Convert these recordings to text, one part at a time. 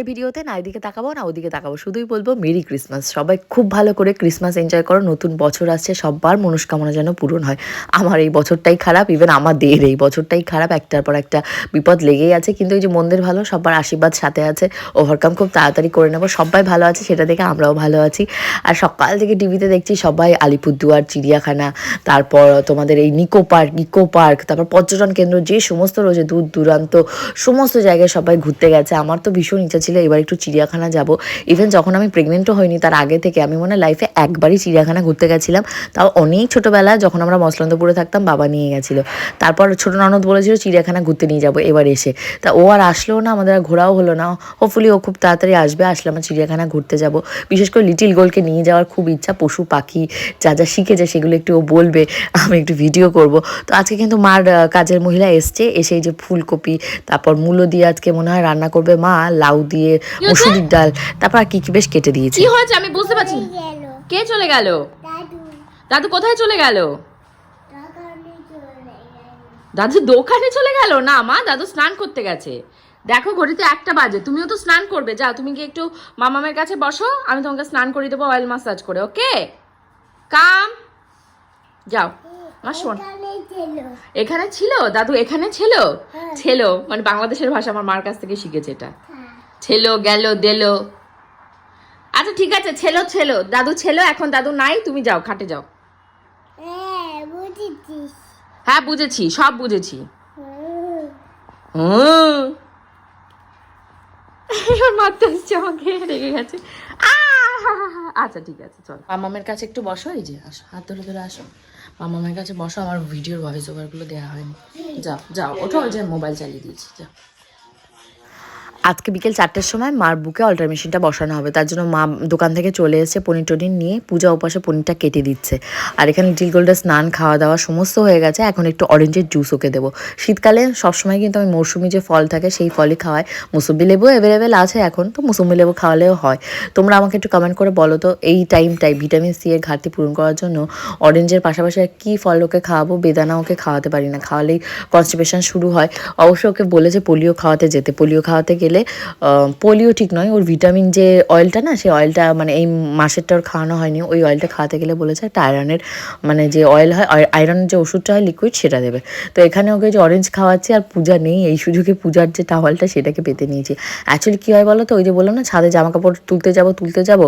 আজকের ভিডিওতে না এদিকে তাকাবো, না ওদিকে তাকাবো। শুধুই বলব, মেরি ক্রিসমাস। সবাই খুব ভালো করে ক্রিসমাস এনজয় করো। নতুন বছর আসছে সবার মনস্কামনা যেন পূরণ হয়। আমার এই বছরটাই খারাপ ইভেন আমাদের এই বছরটাই খারাপ। একটার পর একটা বিপদ লেগেই আছে, কিন্তু এই যে মন্দির ভালো, সবার আশীর্বাদ সাথে আছে। ওভারকাম খুব তাড়াতাড়ি করে নেব। সবাই ভালো আছে, সেটা দেখে আমরাও ভালো আছি। আর সকাল থেকে টিভিতে দেখছি সবাই আলিপুরদুয়ার, চিড়িয়াখানা, তারপর তোমাদের এই নিকো পার্ক, ইকো পার্ক, তারপর পর্যটন কেন্দ্র, যে সমস্ত রয়েছে, দূর দূরান্ত, সমস্ত জায়গায় সবাই ঘুরতে গেছে। আমার তো ভীষণ ইচ্ছা ছিল এবার একটু চিড়িয়াখানা যাব। ইভেন যখন আমি প্রেগনেন্টও হইনি, তার আগে থেকে আমি মনে লাইফে একবারই চিড়িয়াখানা ঘুরতে গেছিলাম। তাও অনেক ছোটোবেলায় যখন আমরা মসলন্দপুরে থাকতাম, বাবা নিয়ে গেছিল। তারপর ছোটো ননদ বলেছিল, চিড়িয়াখানা ঘুরতে নিয়ে যাব, এবার এসে। তা ও আর আসলেও না, আমাদের আর ঘোরাও হলো না। হোপফুলি ও খুব তাড়াতাড়ি আসবে, আসলে আমার চিড়িয়াখানা ঘুরতে যাব। বিশেষ করে লিটিল গোলকে নিয়ে যাওয়ার খুব ইচ্ছা, পশু, পাখি, যা যা শিখেছে সেগুলো একটু ও বলবে, আমি একটু ভিডিও করব। তো আজকে কিন্তু মার কাজের মহিলা এসছে, এসে এই যে ফুলকপি, তারপর মূলো দিয়ে আজকে মনে হয় রান্না করবে মা, লাউ দিয়ে মসুরির ডাল তারপর আর কি কি বেশ কেটে দিয়েছে। কি হয়েছে? আমি বুঝতে পারছি কে চলে গেল? দাদু। দাদু কোথায় চলে গেল? দোকানে চলে গেল। দাদু দোকানে চলে গেল? না মা দাদু স্নান করতে গেছে। দেখো ঘড়িতে একটা বাজে। তুমিও তো স্নান করবে। যাও তুমি কি একটু মামামের কাছে বসো। আমি তোমাকে স্নান করিয়ে দেবো অয়েল মাসাজ করে ওকে? কাম। যাও। আমার শোন। এখানে ছিল? দাদু এখানে ছিল? হ্যাঁ। ছিল। মানে বাংলাদেশের ভাষা আমার মার কাছ থেকে শিখেছে এটা। হ্যাঁ। ছিল গেল দিল। আচ্ছা ঠিক আছে ছেলো ছেলো। দাদু ছেলো এখন দাদু নাই তুমি যাও খাটে যাও। হ্যাঁ হ্যাঁ বুঝেছি সব বুঝেছি। এবার মারতে আসছে আমাকে রেগে গেছে। আচ্ছা ঠিক আছে চল। মামামের কাছে একটু বসো এই যে আসো হাত ধরে ধরে আসো। মামামের কাছে বসো আমার ভিডিওর ভয়েস ওভারগুলো দেওয়া হয়নি। যাও যাও ওঠো ওই যে মোবাইল চালিয়ে দিয়েছি যাও। আজকে বিকেল চারটের সময় মার বুকে অল্টার মেশিনটা বসানো হবে। তার জন্য মা দোকান থেকে চলে এসেছে পনির টনির নিয়ে পূজা উপাসে পনিরটা কেটে দিচ্ছে। আর এখানে লিটিল গোল্ডের স্নান, খাওয়া দাওয়া সমস্ত হয়ে গেছে। এখন একটু অরেঞ্জের জুস ওকে দেবো। শীতকালে সবসময় কিন্তু আমি মৌসুমি যে ফল থাকে সেই ফলই খাওয়াই। মুসুম্বি লেবু অ্যাভেলেবেল আছে এখন, তো মুসুম্বি লেবু খাওয়ালেও হয়। তোমরা আমাকে একটু কমেন্ট করে বলো তো, এই টাইমটাই ভিটামিন সি এর ঘাটতি পূরণ করার জন্য অরেঞ্জের পাশাপাশি কী ফল ওকে খাওয়াবো? বেদানা ওকে খাওয়াতে পারি না। খাওয়ালেই কনস্টিপেশন শুরু হয়। অবশ্য ওকে বলেছে পোলিও খাওয়াতে যেতে। পোলিও খাওয়াতে গেলে পোলিও ঠিক নয়। ওর ভিটামিন যে অয়েলটা না, সেই অয়েলটা মানে এই মাসেরটা ওর খাওয়ানো হয়নি। ওই অয়েলটা খাওয়াতে গেলে বলেছে একটা আয়রনের মানে যে অয়েল হয় আয়রনের যে ওষুধটা হয় লিকুইড সেটা দেবে। তো এখানে ওকে যে অরেঞ্জ খাওয়াচ্ছি আর পূজা নেই, এই সুযোগে পূজার যে টাওয়ালটা সেটাকে পেতে নিয়েছি। অ্যাকচুয়ালি কী হয় বলো তো ওই যে বললাম না, ছাদে জামা কাপড় তুলতে যাব তুলতে যাব,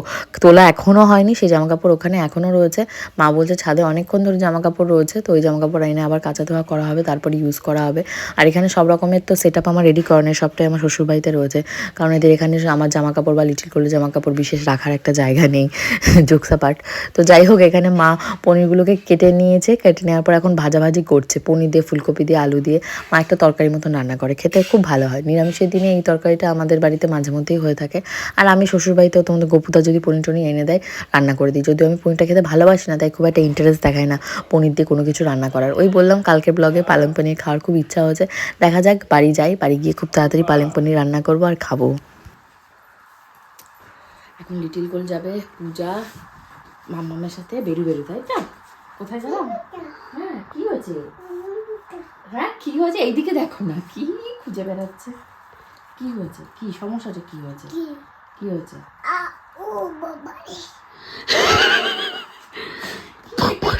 তোলা এখনও হয়নি, সেই জামা কাপড় ওখানে এখনও রয়েছে। মা বলছে ছাদে অনেকক্ষণ ধরে জামা কাপড় রয়েছে, তো ওই জামা কাপড় এনে আবার কাঁচা ধোয়া করা হবে, তারপরে ইউজ করা হবে। আর এখানে সব রকমের তো সেট আমার রেডি করানোর সবটাই আমার শ্বশুরবাড়িতে রয়েছে। কারণ এদের এখানে আমার জামা কাপড় বা লিটিল করলে জামা কাপড় বিশেষ রাখার একটা জায়গা নেই জোকসা পার্ট তো যাই হোক, এখানে মা পনিরগুলোকে কেটে নিয়েছে, কেটে নেওয়ার পর এখন ভাজাভাজি করছে, পনির দিয়ে, ফুলকপি দিয়ে, আলু দিয়ে। মা একটা তরকারি মতো রান্না করে, খেতে খুব ভালো হয়। নিরামিষের দিনে এই তরকারিটা আমাদের বাড়িতে মাঝে মধ্যেই হয়ে থাকে। আর আমি শ্বশুরবাড়িতেও তোমাদের গপুদা যদি পনির টনির এনে দেয়, রান্না করে দিই। যদিও আমি পনিরটা খেতে ভালোবাসি না, তাই খুব একটা ইন্টারেস্ট দেখায় না পনির দিয়ে কোনো কিছু রান্না করার। ওই বললাম কালকে ব্লগে পালং পনির খাওয়ার খুব ইচ্ছা হয়েছে। দেখা যাক, বাড়ি যাই, বাড়ি গিয়ে খুব তাড়াতাড়ি পালং পনির রান্না করব আর খাব। এখন লিটিল গোল যাবে পূজা মামামের সাথে বেরু বেরু তাই তো? কোথায় যাব হ্যাঁ কি হয়েছে? হ্যাঁ কি হয়েছে? এইদিকে দেখো না কি খুঁজে বেড়াচ্ছে? কি হয়েছে? কি সমস্যাটা কি হয়েছে? কি? কি হয়েছে?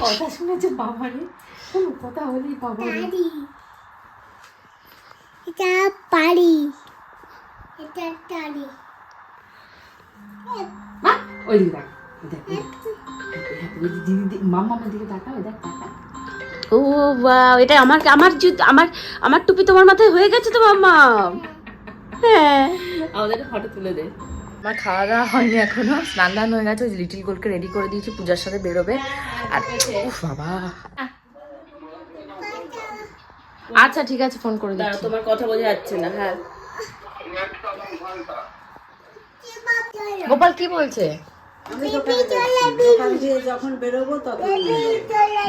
কথা শুনেছে বাবারে কোনো কথা হলেই বাবারে এটা পারি। ওই দিকে ও বাহ এটা আমার আমার আমার আমার টুপি তোমার মাথায় হয়ে গেছে তো মাম্মা হ্যাঁ। আমাদের ফটো তুলে দে। আমার খাওয়া দাওয়া হয়নি এখনও। স্নান দান হয়ে গেছে ওই লিটিল গোলকে রেডি করে দিয়েছি পূজার সাথে বেরোবে। আর বাবা। আচ্ছা ঠিক আছে ফোন করে দাঁড়াও, দিচ্ছি তোমার কথা বোঝা যাচ্ছে না হ্যাঁ। গোপাল কি বলছে?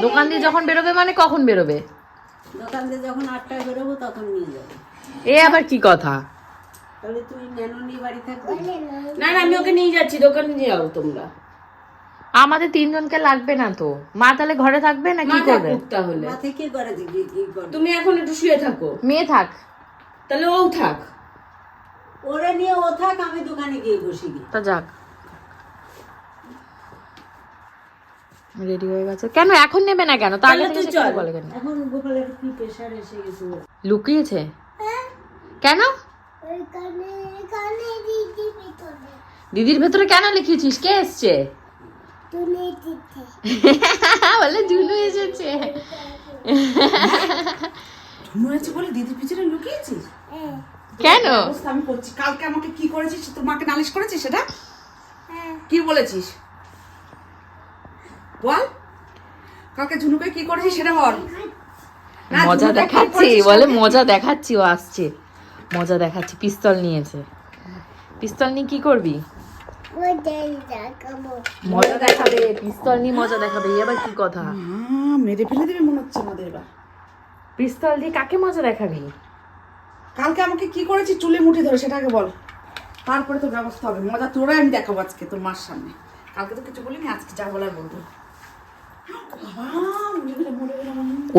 দোকান দিয়ে যখন বেরোবো মানে কখন বেরোবে? দোকান দিয়ে যখন আটটায় বেরোবো তখন নিয়ে যাব। এ আবার কি কথা? তাহলে তুই বাড়ি থাকবি? না। না আমি ওকে নিয়ে যাচ্ছি। দোকানে যাও তোমরা। আমাদের তিনজনকে লাগবে না তো। মা তাহলে ঘরে থাকবে না কি করবে? তাহলে। তুমি এখন একটু শুয়ে থাকো। মেয়ে থাক। তাহলে ও থাক। ওরে নিয়ে ও থাক আমি দোকানে গিয়ে বসি তা যাক। রেডি হয়ে গেছে। কেন এখন নেবে না কেন? তাহলে তুই চল। বলে কেন? এখন গোপালের কি প্রেশার এসে গেছে লুকিয়েছে? কেন? ওইখানে এখানে দিদি ভিতরে। দিদির ভেতরে কেন লিখিয়েছিস কে এসছে? বলে জুনু এসেছে। ঝুমু আছে বলে দিদির পিছনে হ্যাঁ কেন? আমি করছি। কালকে আমাকে কি করেছিস? তোর মাকে নালিশ করেছিস সেটা? হ্যাঁ কি বলেছিস? বল। কালকে ঝুনুকে কি করেছিস সেটা বল। মজা দেখাচ্ছি বলে মজা দেখাচ্ছি ও আসছে। মজা দেখাচ্ছি পিস্তল নিয়েছে। পিস্তল নিয়ে কি করবি? মজা দেখাবে পিস্তল নিয়ে মজা দেখাবে এই আবার কি কথা? মেরে ফেলে দেবে মনে হচ্ছে আমাদের এবার। পিস্তল দিয়ে কাকে মজা দেখাবি? কালকে আমাকে কি করেছি? চুলে মুঠি ধরে, সেটাকে বল। তারপরে তো ব্যবস্থা হবে। মজা তোরাই আমি দেখাবো আজকে তোর মার সামনে। কালকে তো কিছু বলিনি, আজকে যা বলার বলব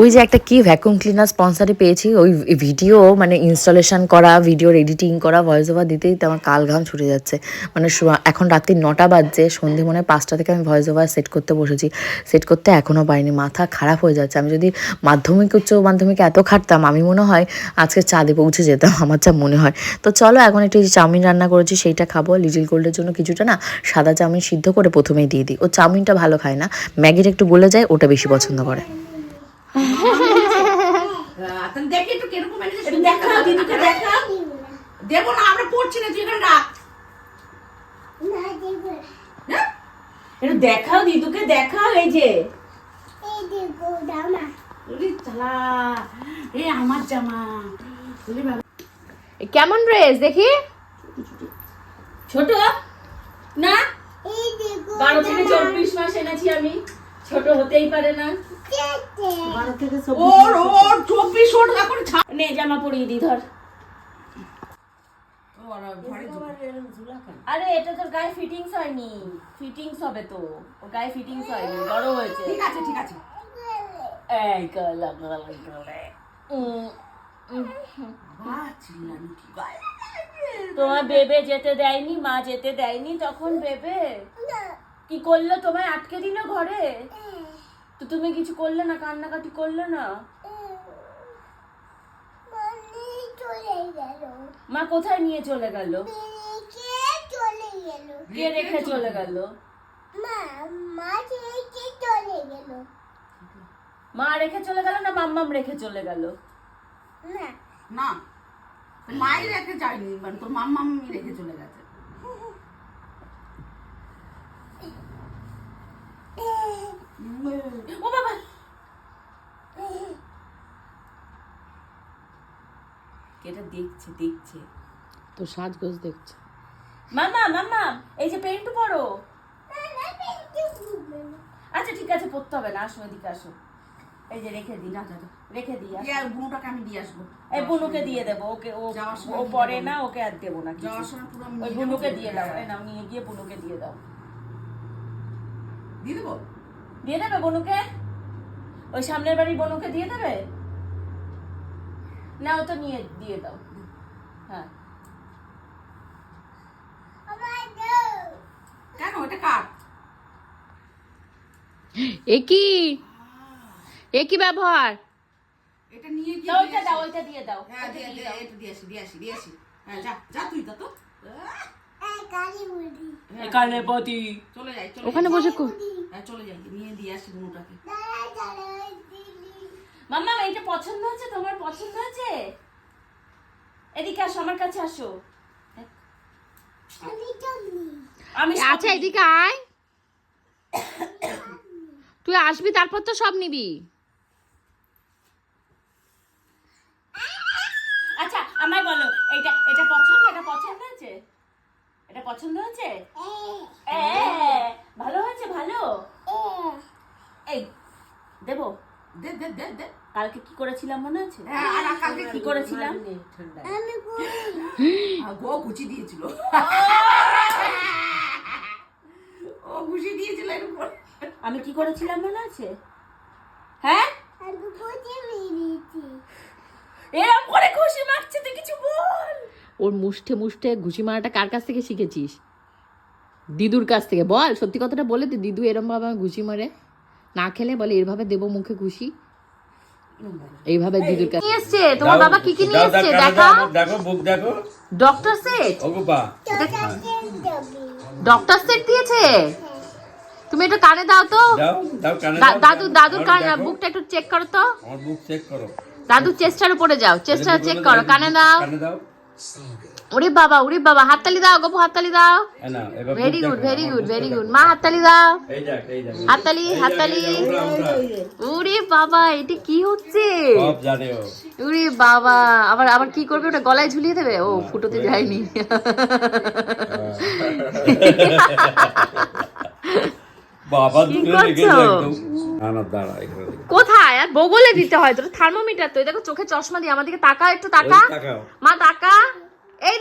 ওই যে একটা কি ভ্যাকুম ক্লিনার স্পন্সারে পেয়েছি, ওই ভিডিও মানে ইনস্টলেশন করা ভিডিওর এডিটিং করা ভয়েস ওভার দিতেই তো আমার কাল ঘাম ছুটে যাচ্ছে। মানে এখন রাত্রি নটা বাজছে, সন্ধে মনে হয় পাঁচটা থেকে আমি ভয়েস ওভার সেট করতে বসেছি। সেট করতে এখনও পারিনি, মাথা খারাপ হয়ে যাচ্ছে। আমি যদি মাধ্যমিক, উচ্চ মাধ্যমিকে এত খাটতাম, আমি মনে হয় আজকে চাঁদে পৌঁছে যেতাম, আমার যা মনে হয়। তো চলো, এখন একটু চাউমিন রান্না করেছি, সেইটা খাব। লিটিল গোল্ডের জন্য কিছুটা না সাদা চাউমিন সিদ্ধ করে প্রথমেই দিয়ে দিই। ও চাউমিনটা ভালো খায় না। ম্যাগিটা একটু গলে যায় ওটা বেশি পছন্দ করে। দেবো না আমরা পড়ছি না তুই এখানে রাখ। দেখাও দিদুকে দেখাও এই যে। আমার জামা। কেমন ড্রেস দেখি? ছোট? না? এই বারো থেকে চব্বিশ মাস এনেছি আমি। ছোট হতেই পারে না। দেখতে বারো থেকে সব ওর ওর চব্বিশ ওর এখন নে জামা পরিয়ে দি ধর। আরে এটা তোর গায়ে ফিটিংস হয়নি। ফিটিংস হবে তো। ওর গায়ে ফিটিংস হয়নি বড় হয়েছে। ঠিক আছে ঠিক আছে। এই গলা গলা গলা উম, বাবা চিল্লানি কি? গায়ে তোমার বেবে যেতে দেয়নি মা যেতে দেয়নি তখন বেবে? কি করল তোমায় আটকে দিল ঘরে? তো তুমি কিছু করলে না কান্নাকাটি করলে না? চলে গেল। মা কোথায় নিয়ে চলে গেল? কে রেখে চলে গেল? মা মা রেখে চলে গেল। মা রেখে চলে গেল না মাম্মাম রেখে চলে গেল? না। না মাই রেখে যায়নি মানে তোর মাম্মা মাম্মি রেখে চলে গেছে। ও বাবা এটা দেখছে দেখছে তো সাজগোজ দেখছে মামা মামা এই যে পেন্টু না না বেরিয়ে আচ্ছা ঠিক আছে পড়তে হবে না আসো এদিকে আসো এই যে রেখে দিই যা রেখে দিই। ইয়া বুনোটাকে আমি দিয়ে আসব এই বুনুকে দিয়ে দেবো ওকে ও ও পরে না ওকে আর দেবো না। যাওয়ার সময় পুরো ওই বুনুকে দিয়ে দাও এই নাও নিয়ে গিয়ে বুনুকে দিয়ে দাও দিয়ে দেবো দিয়ে দেবে বনুকে? ওই সামনের বাড়ির বনুকে দিয়ে দেবে? না ও তো নিয়ে দিয়ে দাও। হ্যাঁ। কেন এটা কার? এ কি? এ কি ব্যবহার? এটা নিয়ে গিয়ে ওইটা দাও ওইটা দিয়ে দাও। হ্যাঁ দিয়ে দিয়ে এটা দিয়ে আসি দিয়ে আসি দিয়ে আসি। হ্যাঁ যা যা তুই তা তো। আহ, এই কালি মুড়ি এখানে বদি। চলে যাই চলে ওখানে বসে কো হ্যাঁ চলে যাই নিয়ে দিয়ে আসি দিলি মাম্মা এইটা পছন্দ হচ্ছে তোমার পছন্দ হচ্ছে এদিকে আসো আমার কাছে আসো। আমি আচ্ছা এদিকে আয়। তুই আসবি তারপর তো সব নিবি। আচ্ছা আমায় বলো এটা এটা পছন্দ? এটা পছন্দ হয়েছে? এটা পছন্দ হয়েছে? ভালো হয়েছে ভালো? এই দেবো। দে দে দে দে। কালকে কি করেছিলাম মনে আছে? হ্যাঁ কালকে কি করেছিলাম? গো গুচি দিয়েছিল। ও! গুছি দিয়েছিল এর উপর। আমি কি করেছিলাম মনে আছে? হ্যাঁ? এরকম করে খুশি মাখছে তুই কিছু বল। ওর মুষ্ঠে মুষ্ঠে ঘুষি মারাটা কার কাছ থেকে শিখেছিস? দিদুর কাছ থেকে। বল সত্যি কথাটা বলে তুই দিদু এরম ভাবে আমায় ঘুষি মারে। না খেলে বলে এভাবে দেবো মুখে ঘুষি? এইভাবে দিদুর কাছে নিয়ে এসছে? তোমার বাবা কি কি নিয়ে এসছে? দেখা। দেখো বুক দেখো ডক্টর সেট ওগুপা ডক্টর সেট দিয়েছে? তুমি এটা কানে দাও তো। দাও দাও কানে দাও, দাদু দাদুর কানে বুকটা একটু চেক করো তো। আমার বুক চেক করো। দাদুর চেস্টার উপরে যাও। চেস্টার চেক করো। কানে দাও। কানে দাও। ওরে বাবা ওরে বাবা হাততালি দাও গপু হাততালি দাও। Very good very good very good মা হাততালি দাও। হাততালি হাততালি। ওরে বাবা এটা কি হচ্ছে? ওরে বাবা আবার আবার কি করবে? ওটা গলায় ঝুলিয়ে দেবে? ও ফুটোতে যায়নি। বাবা কি দূরে লেগে? একদম। না না দাঁড়া। কোথায়? আর বগলে দিতে হয় তোর থার্মোমিটার তো। দেখো চোখে চশমা দিয়ে আমাদেরকে তাকা একটু তাকা। মা তাকা। এই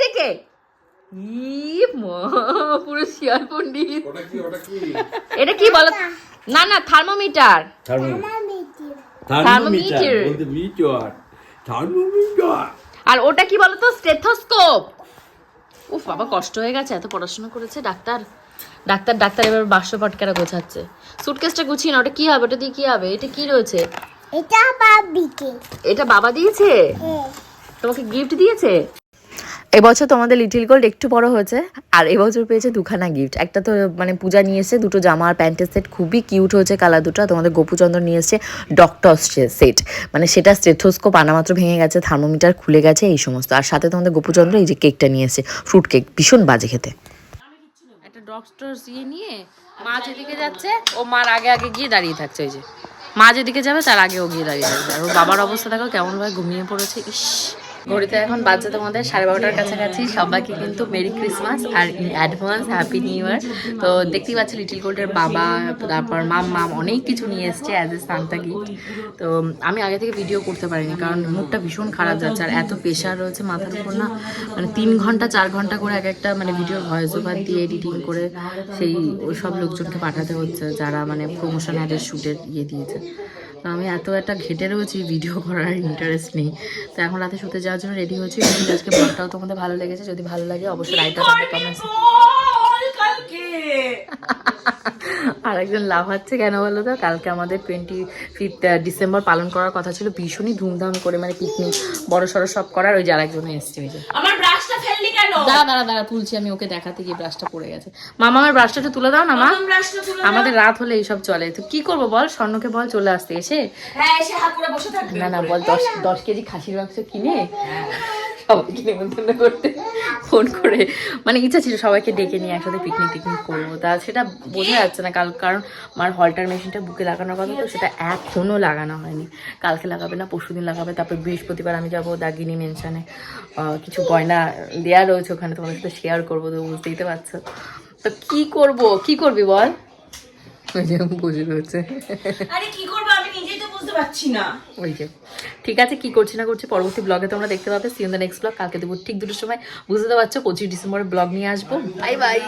মা, পুরো শিয়াল পন্ডিত এটা কি বলো? না না থার্মোমিটার থার্মোমিটার আর ওটা কি বলতো স্টেথোস্কোপ উফ বাবা কষ্ট হয়ে গেছে এত পড়াশোনা করেছে ডাক্তার। ডাক্তার ডাক্তার এবার বাক্স পটকারা গোছাচ্ছে। সুটকেসটা গুছিয়ে না ওটা কি হবে ওটা দিয়ে কি হবে? এটা কি রয়েছে? এটা বাবিকে এটা বাবা দিয়েছে? তোমাকে গিফট দিয়েছে? এবছর তোমাদের লিটিল গোল্ড একটু বড় হয়েছে আর এবছর পেয়েছে দুখানা গিফট একটা তো মানে পূজা নিয়ে এসেছে দুটো জামা আর প্যান্টের সেট খুবই কিউট হয়েছে কালার দুটো তোমাদের গোপুচন্দ্র নিয়ে এসেছে ডক্টর সেট মানে সেটা স্টেথোস্কোপ আনামাত্র ভেঙে গেছে থার্মোমিটার খুলে গেছে এই সমস্ত। আর সাথে তোমাদের গোপুচন্দ্র এই যে কেকটা নিয়ে এসেছে ফ্রুট কেক ভীষণ বাজে খেতে। একটা ডক্টর ইয়ে নিয়ে মা যেদিকে যাচ্ছে, ও মার আগে আগে গিয়ে দাঁড়িয়ে থাকছে ওই যে। মা যেদিকে যাবে, তার আগে ও গিয়ে দাঁড়িয়ে থাকবে। আর ওর বাবার অবস্থা দেখো কেমন ভাবে ঘুমিয়ে পড়েছে, ইস। ঘড়িতে এখন বাজছে তোমাদের সাড়ে বারোটার কাছাকাছি। সবাইকে কিন্তু মেরি ক্রিসমাস আর অ্যাডভান্স হ্যাপি নিউ ইয়ার। তো দেখতেই পাচ্ছি লিটিল গোল্ডের বাবা, তারপর মাম মাম অনেক কিছু নিয়ে এসছে অ্যাজ এ সান্তা গিফট তো আমি আগে থেকে ভিডিও করতে পারিনি কারণ মুডটা ভীষণ খারাপ যাচ্ছে আর এত প্রেশার রয়েছে মাথার উপর না। মানে তিন ঘণ্টা, চার ঘণ্টা করে এক একটা মানে ভিডিও ভয়েস ওভার দিয়ে এডিটিং করে সেই ওই সব লোকজনকে পাঠাতে হচ্ছে যারা মানে প্রমোশন অ্যাডের শ্যুটের ইয়ে দিয়েছে। আমি এত একটা ঘেটে রয়েছি ভিডিও করার ইন্টারেস্ট নেই। তো এখন রাতে শুতে যাওয়ার জন্য রেডি হয়েছি। আজকে ব্লগটাও তোমাদের ভালো লেগেছে। যদি ভালো লাগে অবশ্যই লাইকটা কমেন্টস আর একজন লাভ হচ্ছে কেন বলো তো? কালকে আমাদের টোয়েন্টি ফিফথ ডিসেম্বর পালন করার কথা ছিল। ভীষণই ধুমধাম করে মানে পিকনিক বড় সড়ো সব করার। ওই যে আরেকজন এসছে ওই যে। আমার কেন? দাঁড়া দাঁড়া দাঁড়া তুলছি আমি ওকে দেখাতে গিয়ে ব্রাশটা পড়ে গেছে। মামা আমার ব্রাশটা তুলে দাও না মা? আমাদের রাত হলে এইসব চলে। তো কি করব বল? স্বর্ণকে বল চলে আসতে এসে? হ্যাঁ এসে হাত করে বসে থাকবে না না বল দশ দশ কেজি খাসির মাংস কিনে সবাইকে নেমন্তন্ন করতে ফোন করে। মানে ইচ্ছা ছিল সবাইকে ডেকে নিয়ে একসাথে পিকনিক টিকনিক করব। তা সেটা বোঝা যাচ্ছে না কাল কারণ আমার হলটার মেশিনটা বুকে লাগানোর কথা তো, সেটা এখনও লাগানো হয়নি। কালকে লাগাবে না, পরশুদিন লাগাবে। তারপর বৃহস্পতিবার আমি যাব দাগিনী মেনশনে কিছু গয়না দেওয়া রয়েছে ওখানে, তোমাদের সাথে শেয়ার করব, তো বুঝতেই তো পারছ। তো কি করব? কি করবি বল? ওই যে বুঝে রয়েছে। আরে কি করব আমি নিজেই তো বুঝতে পারছি না। ওই যে। ঠিক আছে, কি করছি না করছি পরবর্তী ব্লগে তোমরা দেখতে পাবে। সিন দ্য নেক্সট ব্লগ কালকে দেবো ঠিক দুটোর সময় বুঝতে পারছ, পঁচিশ ডিসেম্বরের ব্লগ নিয়ে আসব। Bye bye